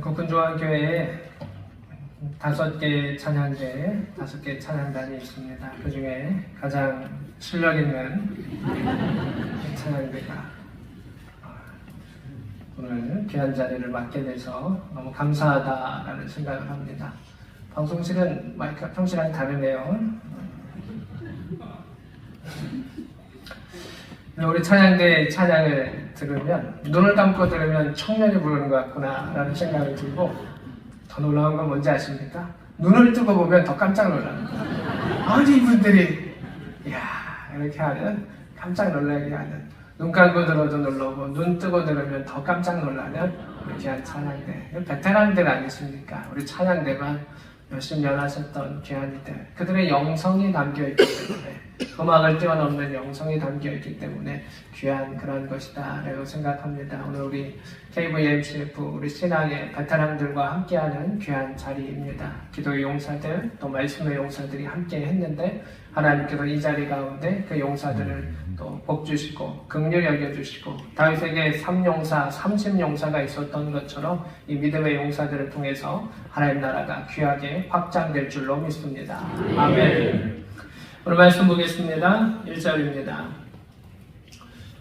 국군중앙교회에 다섯 개 찬양대, 다섯 개 찬양단이 있습니다. 그 중에 가장 실력 있는 찬양대가 어, 오늘 귀한 자리를 맡게 돼서 너무 감사하다라는 생각을 합니다. 방송실은 마이크가 평시랑 다르네요. 우리 찬양대 찬양을 들으면 눈을 감고 들으면 청년이 부르는 것 같구나라는 생각이 들고 더 놀라운 건 뭔지 아십니까? 눈을 뜨고 보면 더 깜짝 놀랍니다. 아니 이분들이 이야 이렇게 하는 깜짝 놀라게 하는 눈 감고 들어도 놀라고 눈 뜨고 들으면 더 깜짝 놀라는 우리 귀한 찬양대 베테랑들 아니십니까? 우리 찬양대만 몇십 년 하셨던 귀한이들. 그들의 영성이 담겨있기 때문에 음악을 뛰어넘는 영성이 담겨있기 때문에 귀한 그런 것이다 라고 생각합니다. 오늘 우리 KVMCF 우리 신앙의 베테랑들과 함께하는 귀한 자리입니다. 기도의 용사들 또 말씀의 용사들이 함께 했는데 하나님께서 이 자리 가운데 그 용사들을 또 복주시고 긍휼히 여겨주시고 다윗에게 3용사, 30용사가 있었던 것처럼 이 믿음의 용사들을 통해서 하나님 나라가 귀하게 확장될 줄로 믿습니다. 아멘. 오늘 말씀 보겠습니다. 1절입니다.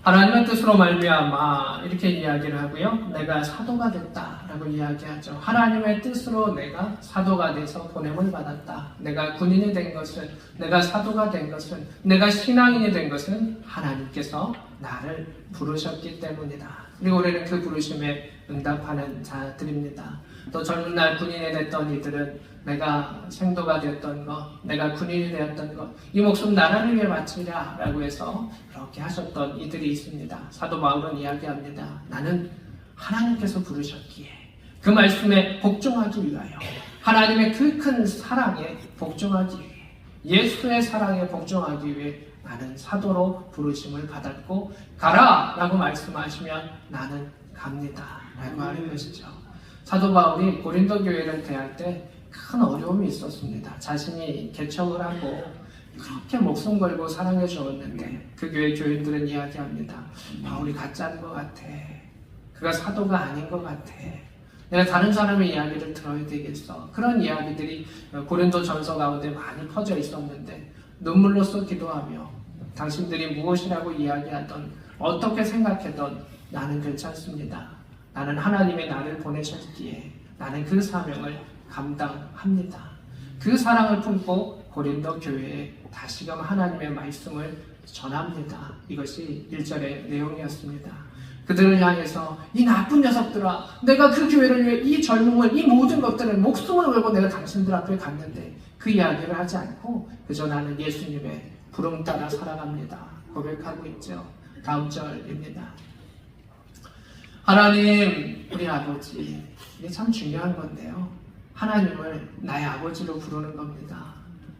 하나님의 뜻으로 말미암아 이렇게 이야기를 하고요. 내가 사도가 됐다라고 이야기하죠. 하나님의 뜻으로 내가 사도가 돼서 보냄을 받았다. 내가 군인이 된 것은 내가 사도가 된 것은 내가 신앙인이 된 것은 하나님께서 나를 부르셨기 때문이다. 그리고 우리는 그 부르심에 응답하는 자들입니다. 또 젊은 날 군인이 됐던 이들은 내가 생도가 되었던 것, 내가 군인이 되었던 것, 이 목숨 나라를 위해 바치라 라고 해서 그렇게 하셨던 이들이 있습니다. 사도 바울은 이야기합니다. 나는 하나님께서 부르셨기에 그 말씀에 복종하기 위하여 하나님의 그 큰 사랑에 복종하기 위해 예수의 사랑에 복종하기 위해 나는 사도로 부르심을 받았고 가라 라고 말씀하시면 나는 갑니다 라고 하는 것이죠. 사도 바울이 고린도 교회를 대할 때 큰 어려움이 있었습니다. 자신이 개척을 하고 그렇게 목숨 걸고 사랑해 주었는데 그 교회 교인들은 이야기합니다. 바울이 가짜인 것 같아. 그가 사도가 아닌 것 같아. 내가 다른 사람의 이야기를 들어야 되겠어. 그런 이야기들이 고린도 전서 가운데 많이 퍼져 있었는데 눈물로써 기도하며 당신들이 무엇이라고 이야기하던 어떻게 생각했던 나는 괜찮습니다. 나는 하나님의 나를 보내셨기에 나는 그 사명을 감당합니다. 그 사랑을 품고 고린도 교회에 다시금 하나님의 말씀을 전합니다. 이것이 1절의 내용이었습니다. 그들을 향해서 이 나쁜 녀석들아 내가 그 교회를 위해 이 젊음을 이 모든 것들을 목숨을 걸고 내가 당신들 앞에 갔는데 그 이야기를 하지 않고 그저 나는 예수님의 부름 따라 살아갑니다. 고백하고 있죠. 다음 절입니다. 하나님 우리 아버지 이게 참 중요한 건데요. 하나님을 나의 아버지로 부르는 겁니다.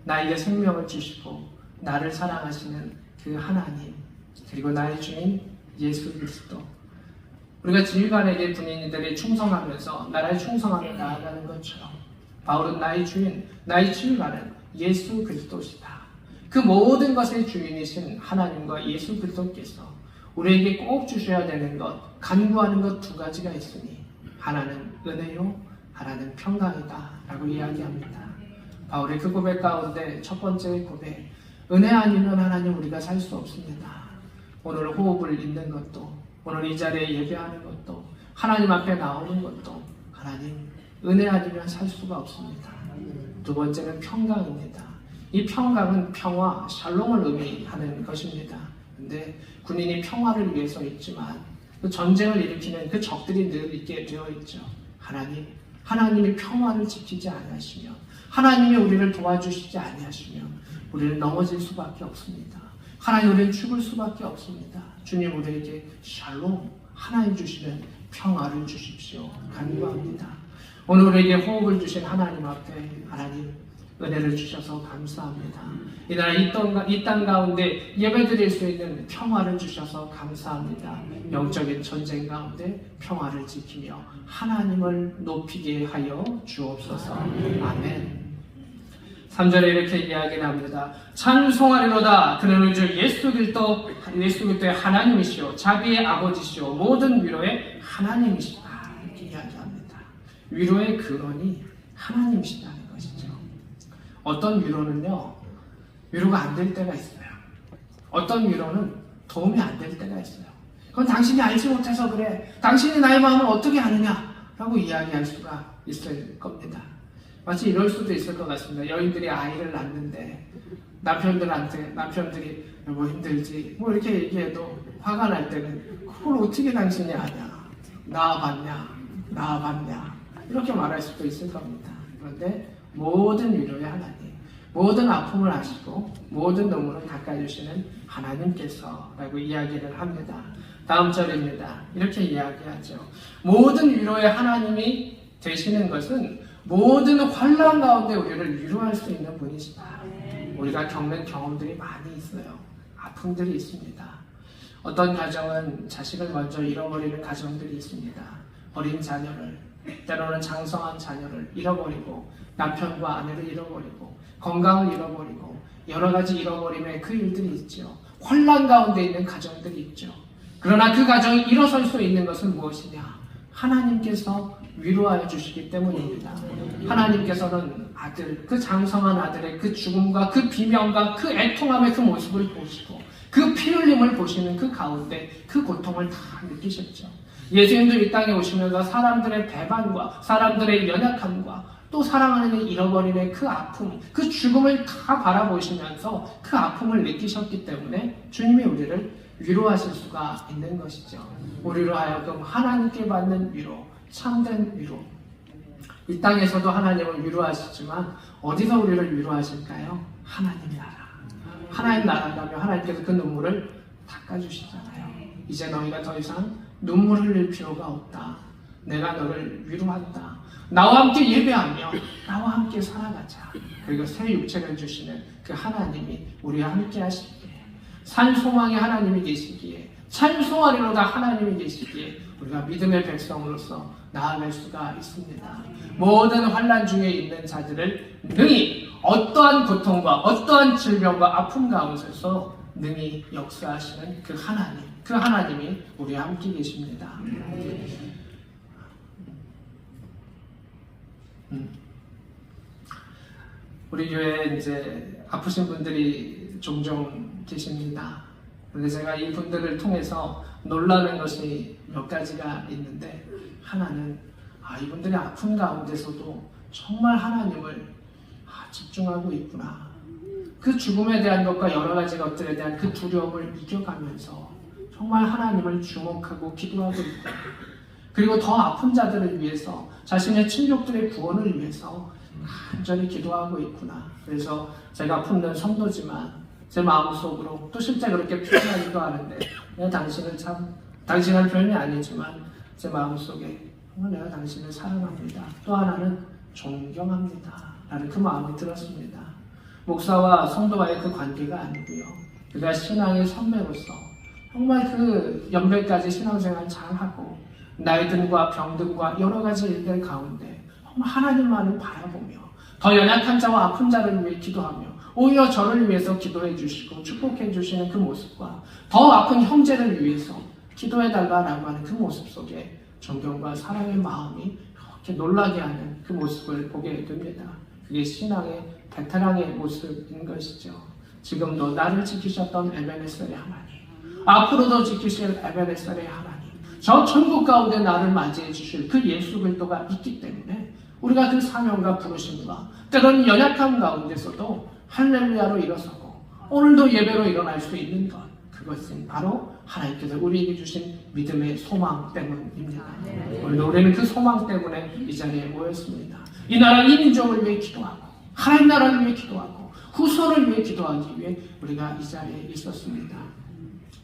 나에게 생명을 주시고 나를 사랑하시는 그 하나님 그리고 나의 주인 예수 그리스도 우리가 지휘관에게 군인들이 충성하면서 나라에 충성하며 나아가는 것처럼 바울은 나의 주인 나의 지휘관은 예수 그리스도시다. 그 모든 것의 주인이신 하나님과 예수 그리스도께서 우리에게 꼭 주셔야 되는 것 간구하는 것 두 가지가 있으니 하나는 은혜요 하나는 평강이다 라고 이야기합니다. 바울의 그 고백 가운데 첫 번째 고백 은혜 아니면 하나님 우리가 살 수 없습니다. 오늘 호흡을 잇는 것도 오늘 이 자리에 예배하는 것도 하나님 앞에 나오는 것도 하나님 은혜 아니면 살 수가 없습니다. 두 번째는 평강입니다. 이 평강은 평화, 샬롬을 의미하는 것입니다. 근데 군인이 평화를 위해서 있지만 그 전쟁을 일으키는 그 적들이 늘 있게 되어 있죠. 하나님, 하나님이 평화를 지키지 아니하시면 하나님이 우리를 도와주시지 아니하시면 우리는 넘어질 수밖에 없습니다. 하나님 우리는 죽을 수밖에 없습니다. 주님 우리에게 샬롬 하나님 주시는 평화를 주십시오. 간구합니다. 오늘 우리에게 호흡을 주신 하나님 앞에 하나님 은혜를 주셔서 감사합니다. 이 나라 이땅 가운데 예배드릴 수 있는 평화를 주셔서 감사합니다. 영적인 전쟁 가운데 평화를 지키며 하나님을 높이게 하여 주옵소서. 아멘. 3절에 이렇게 이야기를 합니다. 찬송하리로다. 그는 우리 주 예수 그리스도 예수 그리스도의 하나님이시오. 자비의 아버지시오. 모든 위로의 하나님이시다. 이렇게 이야기합니다. 위로의 근원이 하나님이시다는 것이죠. 어떤 위로는요, 위로가 안 될 때가 있어요. 어떤 위로는 도움이 안 될 때가 있어요. 그건 당신이 알지 못해서 그래. 당신이 나의 마음을 어떻게 아느냐? 라고 이야기할 수가 있을 겁니다. 마치 이럴 수도 있을 것 같습니다. 여인들이 아이를 낳는데 남편들한테 남편들이 뭐 힘들지 뭐 이렇게 얘기해도 화가 날 때는 그걸 어떻게 당신이 아냐? 낳아봤냐? 낳아봤냐? 이렇게 말할 수도 있을 겁니다. 그런데 모든 위로의 하나님, 모든 아픔을 아시고 모든 눈물을 닦아주시는 하나님께서라고 이야기를 합니다. 다음 절입니다. 이렇게 이야기하죠. 모든 위로의 하나님이 되시는 것은 모든 환란 가운데 우리를 위로할 수 있는 분이시다. 우리가 겪는 경험들이 많이 있어요. 아픔들이 있습니다. 어떤 가정은 자식을 먼저 잃어버리는 가정들이 있습니다. 어린 자녀를, 때로는 장성한 자녀를 잃어버리고 남편과 아내를 잃어버리고 건강을 잃어버리고 여러 가지 잃어버림의 그 일들이 있죠. 혼란 가운데 있는 가정들이 있죠. 그러나 그 가정이 일어설 수 있는 것은 무엇이냐? 하나님께서 위로하여 주시기 때문입니다. 하나님께서는 아들, 그 장성한 아들의 그 죽음과 그 비명과 그 애통함의 그 모습을 보시고 그 피 흘림을 보시는 그 가운데 그 고통을 다 느끼셨죠. 예수님도 이 땅에 오시면서 사람들의 배반과 사람들의 연약함과 또 사랑하는 잃어버림의 그 아픔, 그 죽음을 다 바라보시면서 그 아픔을 느끼셨기 때문에 주님이 우리를 위로하실 수가 있는 것이죠. 우리로 하여금 하나님께 받는 위로, 참된 위로. 이 땅에서도 하나님을 위로하시지만 어디서 우리를 위로하실까요? 하나님 나라. 하나님 나라라면 하나님께서 그 눈물을 닦아주시잖아요. 이제 너희가 더 이상 눈물 흘릴 필요가 없다. 내가 너를 위로한다. 나와 함께 예배하며 나와 함께 살아가자. 그리고 새 육체를 주시는 그 하나님이 우리와 함께 하시기에 산 소망의 하나님이 계시기에 찬송하리로다 하나님이 계시기에 우리가 믿음의 백성으로서 나아갈 수가 있습니다. 모든 환란 중에 있는 자들을 능히 어떠한 고통과 어떠한 질병과 아픔 가운데서 능히 역사하시는 그 하나님, 그 하나님이 우리와 함께 계십니다. 음. 우리 교회에 이제 아프신 분들이 종종 계십니다. 그런데 제가 이 분들을 통해서 놀라는 것이 몇 가지가 있는데 하나는 아 이분들이 아픈 가운데서도 정말 하나님을 아, 집중하고 있구나. 그 죽음에 대한 것과 여러 가지 것들에 대한 그 두려움을 이겨가면서 정말 하나님을 주목하고 기도하고 있다. 그리고 더 아픈 자들을 위해서 자신의 친족들의 구원을 위해서 간절히 기도하고 있구나. 그래서 제가 품는 성도지만 제 마음속으로 또 실제 그렇게 표현하기도 하는데 내가 당신을 참 당신은 표현이 아니지만 제 마음속에 내가 당신을 사랑합니다. 또 하나는 존경합니다. 라는 그 마음이 들었습니다. 목사와 성도와의 그 관계가 아니고요. 그가 신앙의 선배로서 정말 그 연배까지 신앙생활 잘하고 나이든과 병든과 여러 가지 일들 가운데 정말 하나님만을 바라보며 더 연약한 자와 아픈 자를 위해 기도하며 오히려 저를 위해서 기도해 주시고 축복해 주시는 그 모습과 더 아픈 형제를 위해서 기도해 달라라고 하는 그 모습 속에 존경과 사랑의 마음이 이렇게 놀라게 하는 그 모습을 보게 됩니다. 그게 신앙의 베테랑의 모습인 것이죠. 지금도 나를 지키셨던 에베네셀의 하나님, 앞으로도 지키실 에베네셀의 하나님, 저 천국 가운데 나를 맞이해 주실 그 예수 그리스도가 있기 때문에 우리가 그 사명과 부르심과 때로는 연약함 가운데서도 할렐루야로 일어서고 오늘도 예배로 일어날 수 있는 것 그것은 바로 하나님께서 우리에게 주신 믿음의 소망 때문입니다. 오늘 우리는 그 소망 때문에 이 자리에 모였습니다. 이 나라 이 민족을 위해 기도하고 하나님 나라를 위해 기도하고 후손을 위해 기도하기 위해 우리가 이 자리에 있었습니다.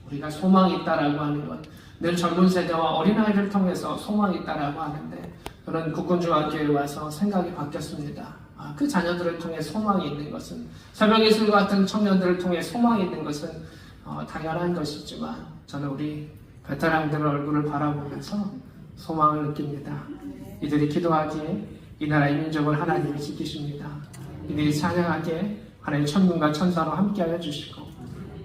우리가 소망이 있다라고 하는 것 늘 젊은 세대와 어린아이를 통해서 소망이 있다라고 하는데 저는 국군중학교에 와서 생각이 바뀌었습니다. 아, 그 자녀들을 통해 소망이 있는 것은 새벽예술 같은 청년들을 통해 소망이 있는 것은 어, 당연한 것이지만 저는 우리 베테랑들의 얼굴을 바라보면서 소망을 느낍니다. 이들이 기도하기에 이 나라의 민족을 하나님이 지키십니다. 이들이 찬양하기에 하나님 천군과 천사로 함께하여 주시고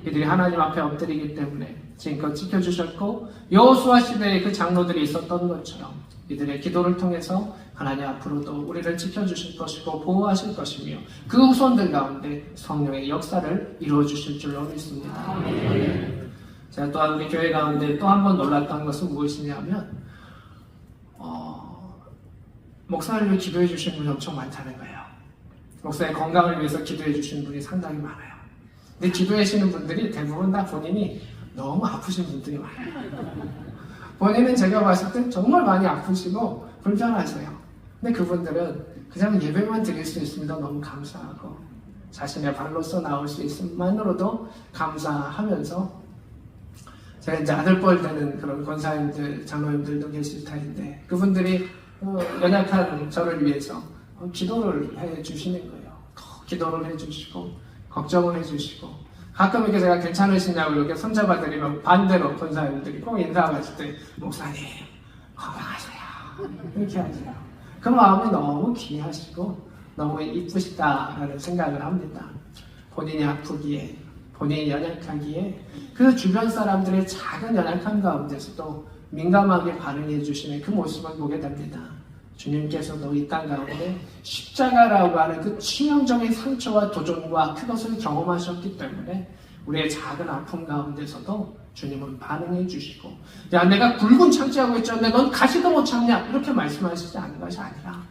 이들이 하나님 앞에 엎드리기 때문에 지금껏 지켜주셨고 여호수아 시대에 그 장로들이 있었던 것처럼 이들의 기도를 통해서 하나님 앞으로도 우리를 지켜주실 것이고 보호하실 것이며 그 후손들 가운데 성령의 역사를 이루어 주실 줄로 믿습니다. 제가 또한 우리 교회 가운데 또 한 번 놀랐던 것은 무엇이냐면 어, 위해 기도해 주신 분이 엄청 많다는 거예요. 목사의 건강을 위해서 기도해 주신 분이 상당히 많아요. 근데 기도하시는 분들이 대부분 다 본인이 너무 아프신 분들이 많아요. 본인은 제가 봤을 때 정말 많이 아프시고 불편하세요. 근데 그분들은 그냥 예배만 드릴 수 있습니다. 너무 감사하고 자신의 발로서 나올 수 있음만으로도 감사하면서 제가 이제 아들뻘 되는 그런 권사님들, 장로님들도 계실 터인데 그분들이 어, 연약한 저를 위해서 어, 기도를 해 주시는 거예요. 더 기도를 해 주시고 걱정을 해 주시고 가끔 이렇게 제가 괜찮으시냐고 이렇게 손잡아 드리면 반대로 권사님들이 꼭 인사하실 때 목사님 건강하세요 이렇게 하세요. 그 마음이 너무 귀하시고 너무 이쁘시다라는 생각을 합니다. 본인이 아프기에 본인이 연약하기에 그 주변 사람들의 작은 연약한 가운데서도 민감하게 반응해 주시는 그 모습을 보게 됩니다. 주님께서도 이땅 가운데 십자가라고 하는 그 치명적인 상처와 도전과 그것을 경험하셨기 때문에 우리의 작은 아픔 가운데서도 주님은 반응해 주시고 야 내가 굵은 창지하고 있잖아 넌 가시도 못 참냐 이렇게 말씀하시지 않는 것이 아니라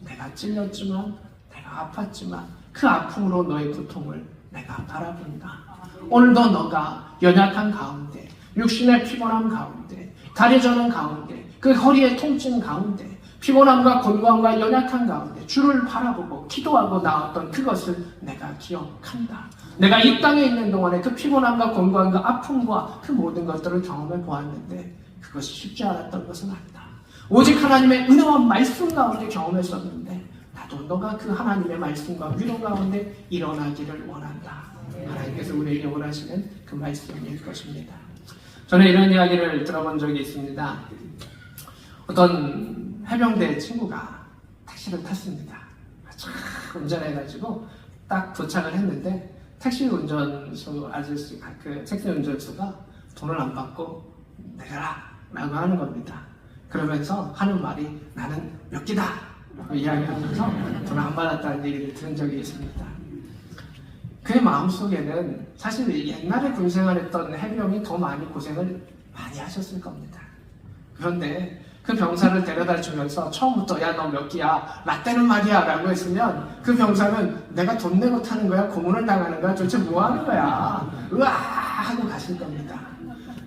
내가 찔렸지만 내가 아팠지만 그 아픔으로 너의 고통을 내가 바라본다. 오늘도 너가 연약한 가운데, 육신의 피곤함 가운데, 다리 저는 가운데, 그 허리의 통증 가운데, 피곤함과 곤고함과 연약한 가운데 주를 바라보고 기도하고 나왔던 그것을 내가 기억한다. 내가 이 땅에 있는 동안에 그 피곤함과 곤고함과 아픔과 그 모든 것들을 경험해 보았는데 그것이 쉽지 않았던 것은 아니다. 오직 하나님의 은혜와 말씀 가운데 경험했었는데 나도 너가 그 하나님의 말씀과 위로 가운데 일어나기를 원한다. 하나님께서 우리에게 원하시는 그 말씀일 것입니다. 저는 이런 이야기를 들어본 적이 있습니다. 어떤 해병대 친구가 택시를 탔습니다. 쫙 운전해가지고 딱 도착을 했는데 택시 운전수 아저씨, 그 택시 운전수가 돈을 안 받고 내려라 라고 하는 겁니다. 그러면서 하는 말이 나는 몇 기다 라고 이야기하면서 돈을 안 받았다는 얘기를 들은 적이 있습니다. 그의 마음속에는 사실 옛날에 군생활했던 해병이 더 많이 고생을 많이 하셨을 겁니다. 그런데 그 병사를 데려다 주면서 처음부터 야 너 몇 기야? 라떼는 말이야 라고 했으면 그 병사는 내가 돈 내고 타는 거야? 고문을 당하는 거야? 도대체 뭐 하는 거야? 으아 하고 가실 겁니다.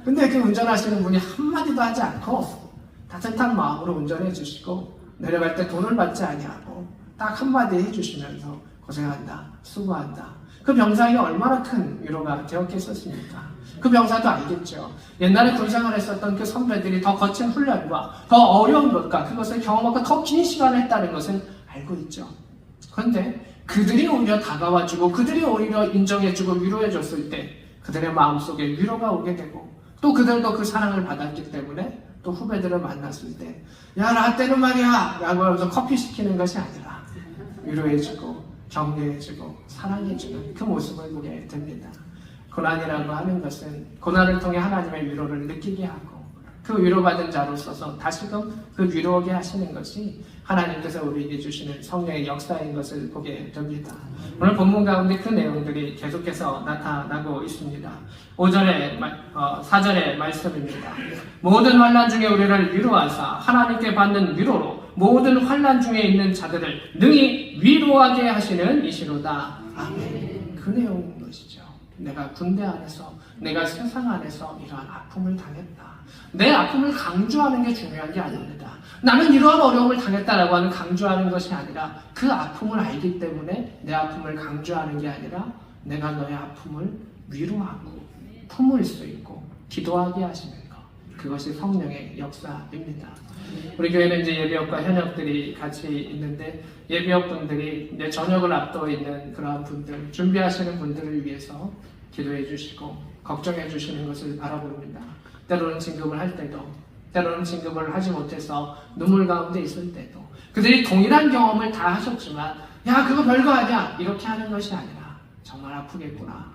근데 그 운전하시는 분이 한마디도 하지 않고 따뜻한 마음으로 운전해 주시고 내려갈 때 돈을 받지 아니하고 딱 한마디 해주시면서 고생한다 수고한다. 그 병사에게 얼마나 큰 위로가 되었겠었습니까? 그 병사도 알겠죠. 옛날에 군생활 했었던 그 선배들이 더 거친 훈련과 더 어려운 것과 그것을 경험하고 더 긴 시간을 했다는 것을 알고 있죠. 그런데 그들이 오히려 다가와주고 그들이 오히려 인정해주고 위로해줬을 때 그들의 마음속에 위로가 오게 되고 또 그들도 그 사랑을 받았기 때문에 또 후배들을 만났을 때 야 라떼는 말이야 라고 하면서 커피 시키는 것이 아니라 위로해주고 격려해주고 사랑해주는 그 모습을 보게 됩니다. 고난이라고 하는 것은 고난을 통해 하나님의 위로를 느끼게 하고 그 위로받은 자로서서 다시금 그 위로하게 하시는 것이 하나님께서 우리에게 주시는 성령의 역사인 것을 보게 됩니다. 오늘 본문 가운데 그 내용들이 계속해서 나타나고 있습니다. 5절의, 4절의 말씀입니다. 모든 환란 중에 우리를 위로하사 하나님께 받는 위로로 모든 환란 중에 있는 자들을 능히 위로하게 하시는 이시로다. 아멘. 그 것이죠. 내가 군대 안에서, 내가 세상 안에서 이러한 아픔을 당했다. 내 아픔을 강조하는 게 중요한 게 아닙니다. 나는 이러한 어려움을 당했다라고 하는 강조하는 것이 아니라 그 아픔을 알기 때문에 내 아픔을 강조하는 게 아니라 내가 너의 아픔을 위로하고 품을 수 있고 기도하게 하시는 것. 그것이 성령의 역사입니다. 우리 교회는 이제 예비역과 현역들이 같이 있는데 예비역 분들이 이제 저녁을 앞두고 있는 그러한 분들, 준비하시는 분들을 위해서 기도해 주시고 걱정해 주시는 것을 바라봅니다. 때로는 진급을 할 때도, 때로는 진급을 하지 못해서 눈물 가운데 있을 때도 그들이 동일한 경험을 다 하셨지만 야 그거 별거 아니야 이렇게 하는 것이 아니라 정말 아프겠구나,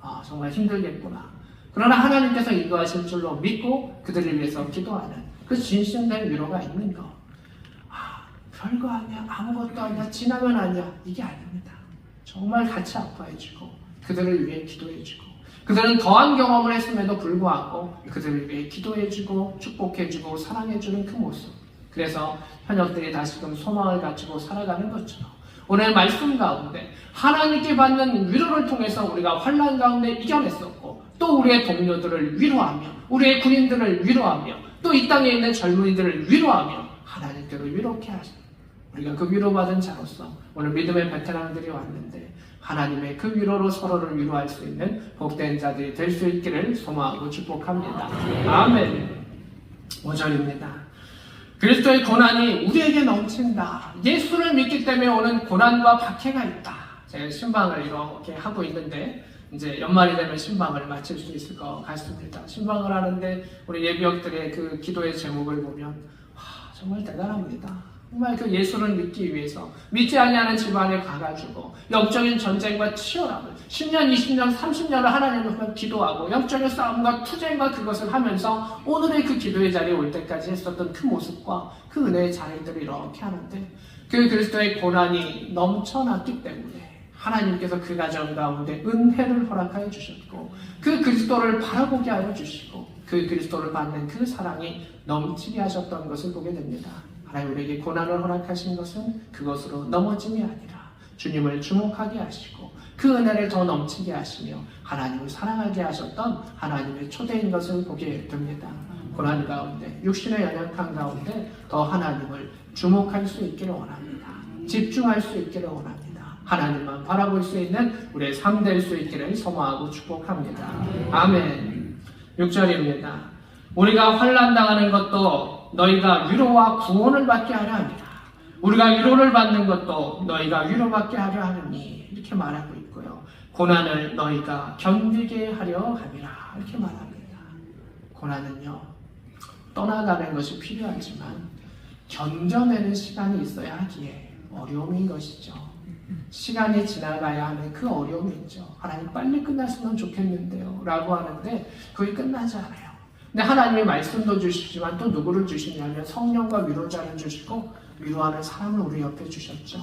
아, 정말 힘들겠구나. 그러나 하나님께서 인도하실 줄로 믿고 그들을 위해서 기도하는 그 진심된 위로가 있는 거. 아, 별거 아니야. 아무것도 아니야. 지나면 아니야. 이게 아닙니다. 정말 같이 아파해주고 그들을 위해 기도해주고 그들은 더한 경험을 했음에도 불구하고 그들을 위해 기도해주고 축복해주고 사랑해주는 그 모습. 그래서 현역들이 다시금 소망을 가지고 살아가는 것처럼 오늘 말씀 가운데 하나님께 받는 위로를 통해서 우리가 환란 가운데 이겨냈었고 또 우리의 동료들을 위로하며 우리의 군인들을 위로하며 또 이 땅에 있는 젊은이들을 위로하며 하나님께로 위롭게 하십니다. 우리가 그 위로받은 자로서 오늘 믿음의 베테랑들이 왔는데 하나님의 그 위로로 서로를 위로할 수 있는 복된 자들이 될 수 있기를 소망하고 축복합니다. 아멘. 5절입니다. 그리스도의 고난이 우리에게 넘친다. 예수를 믿기 때문에 오는 고난과 박해가 있다. 제가 신방을 이렇게 하고 있는데 이제 연말이 되면 신방을 마칠 수 있을 것 같습니다. 신방을 하는데 우리 예비역들의 그 기도의 제목을 보면 와, 정말 대단합니다. 정말 그 예수를 믿기 위해서 믿지 아니하는 집안에 가가지고 영적인 전쟁과 치열함을 10년, 20년, 30년을 하나님을 보면 기도하고 영적인 싸움과 투쟁과 그것을 하면서 오늘의 그 기도의 자리에 올 때까지 했었던 그 모습과 그 은혜의 자리들을 이렇게 하는데 그 그리스도의 고난이 넘쳐났기 때문에 하나님께서 그 가정 가운데 은혜를 허락하여 주셨고 그 그리스도를 바라보게 하여 주시고 그 그리스도를 받는 그 사랑이 넘치게 하셨던 것을 보게 됩니다. 하나님 우리에게 고난을 허락하신 것은 그것으로 넘어짐이 아니라 주님을 주목하게 하시고 그 은혜를 더 넘치게 하시며 하나님을 사랑하게 하셨던 하나님의 초대인 것을 보게 됩니다. 고난 가운데 육신의 연약한 가운데 더 하나님을 주목할 수 있기를 원합니다. 집중할 수 있기를 원합니다. 하나님만 바라볼 수 있는 우리의 삶 될 수 있기를 소망하고 축복합니다. 아멘. 6절입니다. 우리가 환난 당하는 것도 너희가 위로와 구원을 받게 하려 합니다. 우리가 위로를 받는 것도 너희가 위로받게 하려 하느니 이렇게 말하고 있고요. 고난을 너희가 견디게 하려 함이라 이렇게 말합니다. 고난은요 떠나가는 것이 필요하지만 견뎌내는 시간이 있어야 하기에 어려움인 것이죠. 시간이 지나가야 하는 그 어려움이 있죠. 하나님 빨리 끝났으면 좋겠는데요. 라고 하는데 그게 끝나지 않아요. 근데 하나님의 말씀도 주시지만 또 누구를 주시냐면 성령과 위로자를 주시고 위로하는 사람을 우리 옆에 주셨죠.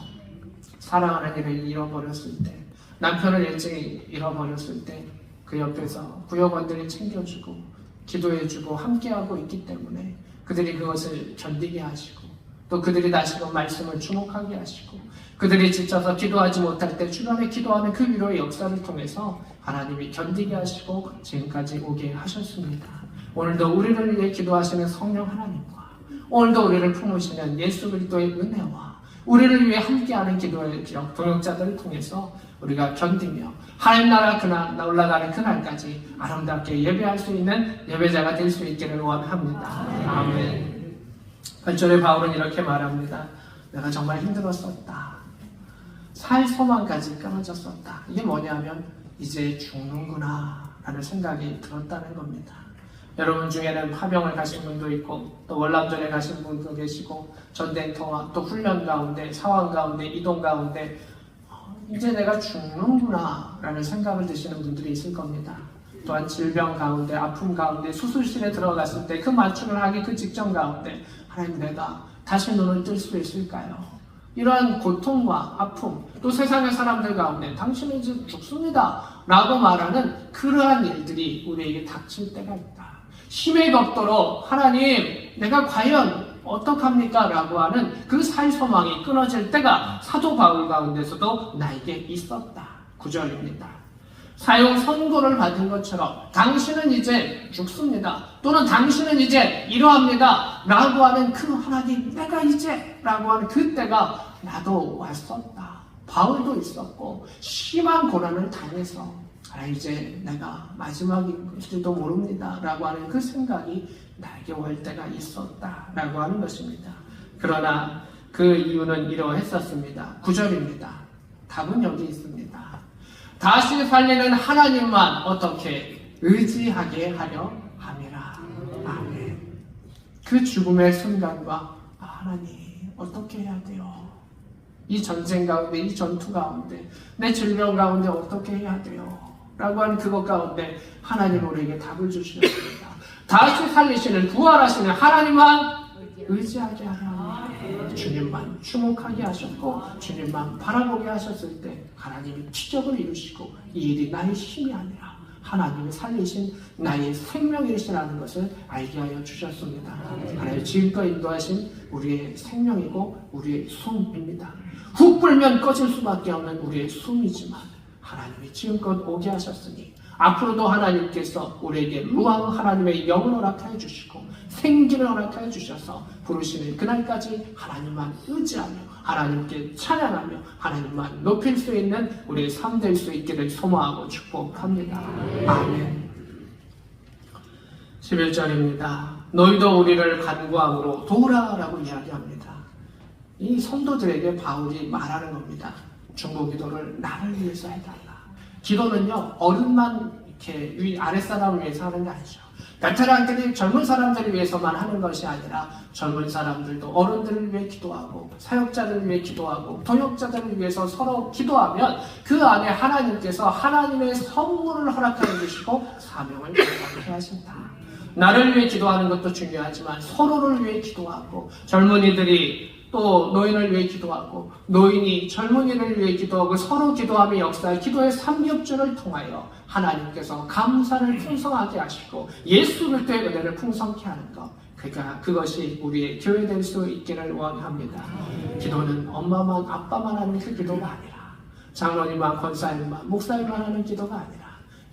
사랑하는 일을 잃어버렸을 때, 남편을 일찍 잃어버렸을 때 그 옆에서 구역원들이 챙겨주고 기도해주고 함께하고 있기 때문에 그들이 그것을 견디게 하시고 또 그들이 다시금 말씀을 주목하게 하시고 그들이 지쳐서 기도하지 못할 때 주변에 기도하는 그 위로의 역사를 통해서 하나님이 견디게 하시고 지금까지 오게 하셨습니다. 오늘도 우리를 위해 기도하시는 성령 하나님과 오늘도 우리를 품으시는 예수 그리스도의 은혜와 우리를 위해 함께하는 기도의 동역자들을 통해서 우리가 견디며 하나님 나라 그날 올라가는 그날까지 아름답게 예배할 수 있는 예배자가 될 수 있기를 원합니다. 아멘. 8절에 바울은 이렇게 말합니다. 내가 정말 힘들었었다. 살 소망까지 끊어졌었다. 이게 뭐냐면 이제 죽는구나 라는 생각이 들었다는 겁니다. 여러분 중에는 파병을 가신 분도 있고 또 월남전에 가신 분도 계시고 전쟁터와 또 훈련 가운데 상황 가운데 이동 가운데 어, 이제 내가 죽는구나 라는 생각을 드시는 분들이 있을 겁니다. 또한 질병 가운데 아픔 가운데 수술실에 들어갔을 때 그 맞춤을 하기 그 직전 가운데 하나님 내가 다시 눈을 뜰 수 있을까요? 이러한 고통과 아픔 또 세상의 사람들 가운데 당신은 이제 죽습니다 라고 말하는 그러한 일들이 우리에게 닥칠 때가 있다. 힘에 덮도록 하나님 내가 과연 어떡합니까? 라고 하는 그 살 소망이 끊어질 때가 사도 바울 가운데서도 나에게 있었다. 구절입니다. 사용 선고를 받은 것처럼 당신은 이제 죽습니다. 또는 당신은 이제 이러합니다. 라고 하는 그 하나님 내가 이제 라고 하는 그때가 나도 왔었다. 바울도 있었고 심한 고난을 당해서 아 이제 내가 마지막일지도 모릅니다. 라고 하는 그 생각이 나에게 올 때가 있었다. 라고 하는 것입니다. 그러나 그 이유는 이러했었습니다. 구절입니다. 답은 여기 있습니다. 다시 살리는 하나님만 어떻게 의지하게 하려 함이라. 아멘. 그 죽음의 순간과 아, 하나님 어떻게 해야 돼요? 이 전쟁 가운데, 이 전투 가운데, 내 질병 가운데 어떻게 해야 돼요? 라고 하는 그것 가운데 하나님 우리에게 답을 주시옵니다. 다시 살리시는 부활하시는 하나님만 의지하게 하라. 주님만 주목하게 하셨고 주님만 바라보게 하셨을 때 하나님이 기적을 이루시고 이 일이 나의 힘이 아니라 하나님이 살리신 나의 생명이시라는 것을 알게 하여 주셨습니다. 하나님 지금껏 인도하신 우리의 생명이고 우리의 숨입니다. 훅 불면 꺼질 수밖에 없는 우리의 숨이지만 하나님이 지금껏 오게 하셨으니 앞으로도 하나님께서 우리에게 루앙 하나님의 영을 허락하여 주시고 생기를 허락하여 주셔서 부르시는 그날까지 하나님만 의지하며 하나님께 찬양하며 하나님만 높일 수 있는 우리의 삶 될 수 있기를 소망하고 축복합니다. 아멘. 11절입니다. 너희도 우리를 간구함으로 도우라라고 이야기합니다. 이 성도들에게 바울이 말하는 겁니다. 중보 기도를 나를 위해서 해달라. 기도는요, 어른만 이렇게 위, 아랫사람을 위해서 하는 게 아니죠. 베테랑들이 젊은 사람들을 위해서만 하는 것이 아니라 젊은 사람들도 어른들을 위해 기도하고 사역자들을 위해 기도하고 동역자들을 위해서 서로 기도하면 그 안에 하나님께서 하나님의 선물을 허락하여 주시고 사명을 감당케 하신다. 나를 위해 기도하는 것도 중요하지만 서로를 위해 기도하고 젊은이들이 또 노인을 위해 기도하고 노인이 젊은이를 위해 기도하고 서로 기도하며 역사의 기도의 삼겹줄을 통하여 하나님께서 감사를 풍성하게 하시고 예수 그리스도의 은혜를 풍성케 하는 것 그가 그것이 우리의 교회 될 수 있기를 원합니다. 기도는 엄마만 아빠만 하는 그 기도가 아니라 장로님만 권사님만 목사님만 하는 기도가 아니라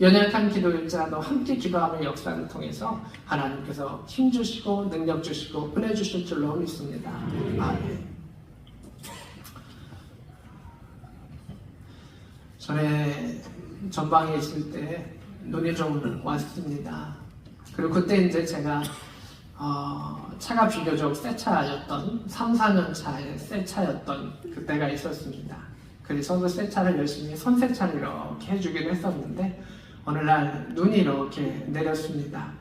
연약한 기도일자도 함께 기도하며 역사를 통해서 하나님께서 힘 주시고 능력 주시고 은혜 주실 줄로 믿습니다. 아멘. 전에 전방에 있을 때 눈이 좀 왔습니다. 그리고 그때 이제 제가 어, 차가 비교적 새 차였던 3, 4년 차의 새 차였던 그때가 있었습니다. 그래서 그새 차를 열심히 손세차를 이렇게 해주기로 했었는데 어느 날 눈이 이렇게 내렸습니다.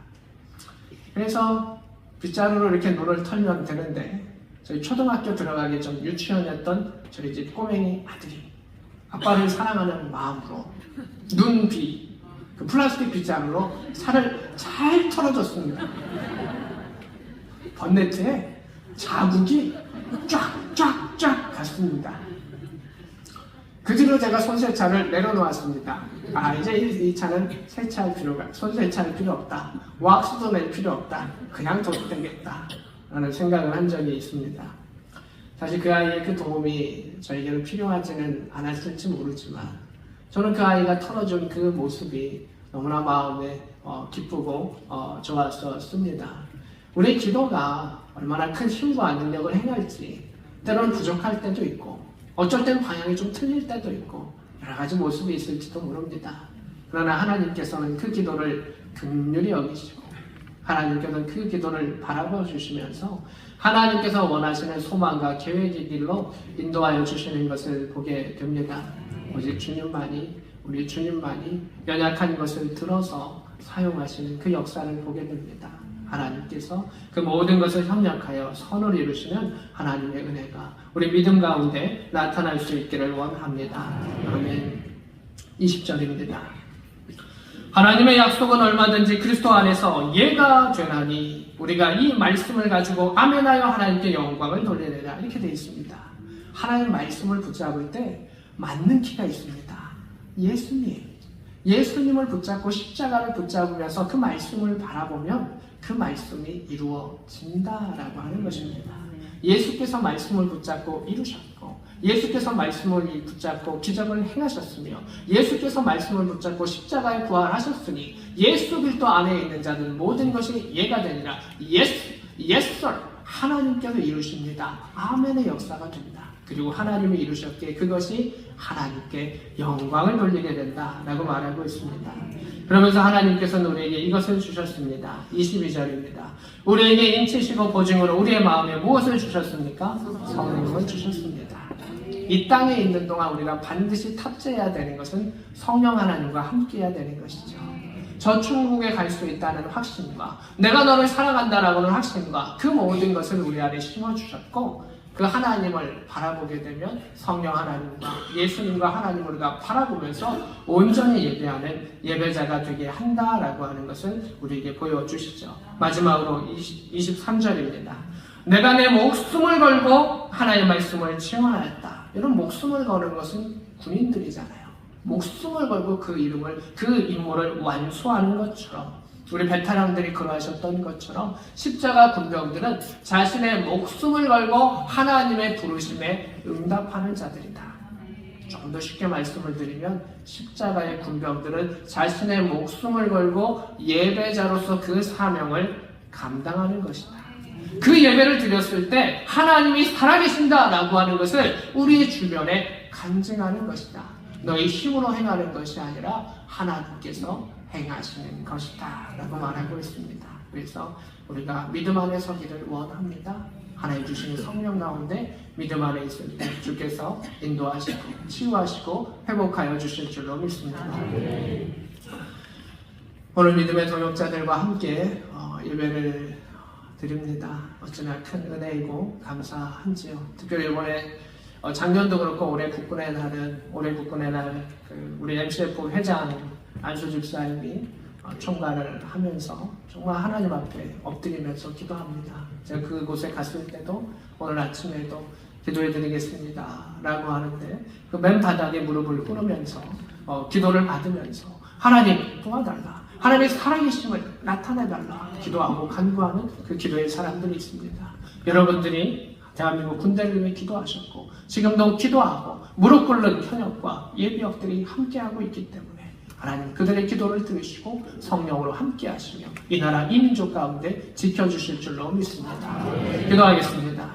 그래서 빗자루로 이렇게 눈을 털면 되는데 저희 초등학교 들어가기 전 유치원이었던 저희 집 꼬맹이 아들이 아빠를 사랑하는 마음으로 눈비 그 플라스틱 빗자루로 살을 잘 털어줬습니다. 번네트에 자국이 쫙쫙쫙 갔습니다. 그 뒤로 제가 손세차를 내려놓았습니다. 아 이제 이, 이 차는 세차할 필요가 손 세차할 필요 없다. 왁스도 낼 필요 없다. 그냥 둬도 되겠다. 라는 생각을 한 적이 있습니다. 사실 그 아이의 그 도움이 저에게는 필요하지는 않았을지 모르지만 저는 그 아이가 털어준 그 모습이 너무나 마음에 어, 기쁘고 어, 좋았었습니다. 우리 기도가 얼마나 큰 힘과 능력을 행할지 때로는 부족할 때도 있고 어쩔 땐 방향이 좀 틀릴 때도 있고 여러 가지 모습이 있을지도 모릅니다. 그러나 하나님께서는 그 기도를 긍휼히 여기시고 하나님께서는 그 기도를 바라봐 주시면서 하나님께서 원하시는 소망과 계획의 길로 인도하여 주시는 것을 보게 됩니다. 오직 주님만이 우리 주님만이 연약한 것을 들어서 사용하시는 그 역사를 보게 됩니다. 하나님께서 그 모든 것을 협력하여 선을 이루시는 하나님의 은혜가 우리 믿음 가운데 나타날 수 있기를 원합니다. 아멘. 20절입니다. 하나님의 약속은 얼마든지 그리스도 안에서 예가 되나니 우리가 이 말씀을 가지고 아멘하여 하나님께 영광을 돌리리라 이렇게 되어 있습니다. 하나님 말씀을 붙잡을 때 맞는 키가 있습니다. 예수님. 예수님을 붙잡고 십자가를 붙잡으면서 그 말씀을 바라보면 그 말씀이 이루어진다라고 하는 것입니다. 예수께서 말씀을 붙잡고 이루셨고 예수께서 말씀을 붙잡고 기적을 행하셨으며 예수께서 말씀을 붙잡고 십자가에 부활하셨으니 예수 그리스도 안에 있는 자는 모든 것이 예가 되니라 예수 예설 하나님께서 이루십니다. 아멘의 역사가 됩니다. 그리고 하나님이 이루셨기에 그것이 하나님께 영광을 돌리게 된다라고 말하고 있습니다. 그러면서 하나님께서는 우리에게 이것을 주셨습니다. 22절입니다. 우리에게 인치시고 보증으로 우리의 마음에 무엇을 주셨습니까? 성령을 주셨습니다. 이 땅에 있는 동안 우리가 반드시 탑재해야 되는 것은 성령 하나님과 함께해야 되는 것이죠. 저 천국에 갈 수 있다는 확신과 내가 너를 사랑한다라고는 확신과 그 모든 것을 우리 안에 심어주셨고 그 하나님을 바라보게 되면 성령 하나님과 예수님과 하나님을 우리가 바라보면서 온전히 예배하는 예배자가 되게 한다라고 하는 것을 우리에게 보여주시죠. 마지막으로 23절입니다. 내가 내 목숨을 걸고 하나님의 말씀을 지원하였다. 이런 목숨을 거는 것은 군인들이잖아요. 목숨을 걸고 그 이름을 그 임무를 완수하는 것처럼 우리 베테랑들이 그러하셨던 것처럼 십자가 군병들은 자신의 목숨을 걸고 하나님의 부르심에 응답하는 자들이다. 좀더 쉽게 말씀을 드리면 십자가의 군병들은 자신의 목숨을 걸고 예배자로서 그 사명을 감당하는 것이다. 그 예배를 드렸을 때 하나님이 살아계신다라고 하는 것을 우리 주변에 간증하는 것이다. 너희 힘으로 행하는 것이 아니라 하나님께서 행하시는 것이다. 라고 말하고 있습니다. 그래서 우리가 믿음 안에 서기를 원합니다. 하나님 주시는 성령 가운데 믿음 안에 있을 때 주께서 인도하시고 치유하시고 회복하여 주실 줄로 믿습니다. 오늘 믿음의 동역자들과 함께 어, 예배를 드립니다. 어쩌나 큰 은혜이고 감사한지요. 특별히 이번에 어, 작년도 그렇고 올해 국군의 날은 올해 국군의 날 그 우리 MCF 회장 안수 집사님이 어, 총괄을 하면서 정말 하나님 앞에 엎드리면서 기도합니다. 제가 그곳에 갔을 때도 오늘 아침에도 기도해 드리겠습니다. 라고 하는데 그 맨 바닥에 무릎을 꿇으면서 어, 기도를 받으면서 하나님 도와달라. 하나님의 살아계심을 나타내달라. 기도하고 간구하는 그 기도의 사람들이 있습니다. 여러분들이 대한민국 군대를 위해 기도하셨고 지금도 기도하고 무릎 꿇는 현역과 예비역들이 함께하고 있기 때문에 하나님 그들의 기도를 들으시고 성령으로 함께하시며 이 나라 이 민족 가운데 지켜주실 줄로 믿습니다. 기도하겠습니다.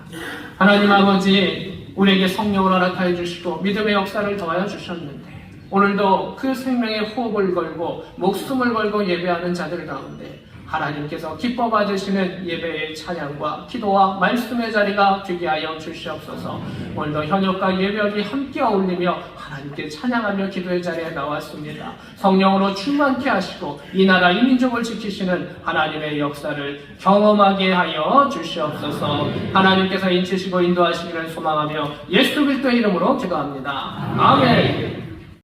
하나님 아버지 우리에게 성령을 허락하여 주시고 믿음의 역사를 더하여 주셨는데 오늘도 그 생명의 호흡을 걸고 목숨을 걸고 예배하는 자들 가운데 하나님께서 기뻐 받으시는 예배의 찬양과 기도와 말씀의 자리가 되게 하여 주시옵소서. 오늘도 현역과 예배역이 함께 어울리며 하나님께 찬양하며 기도의 자리에 나왔습니다. 성령으로 충만케 하시고 이 나라 이 민족을 지키시는 하나님의 역사를 경험하게 하여 주시옵소서. 하나님께서 인치시고 인도하시기를 소망하며 예수 그리스도의 이름으로 기도합니다. 아멘.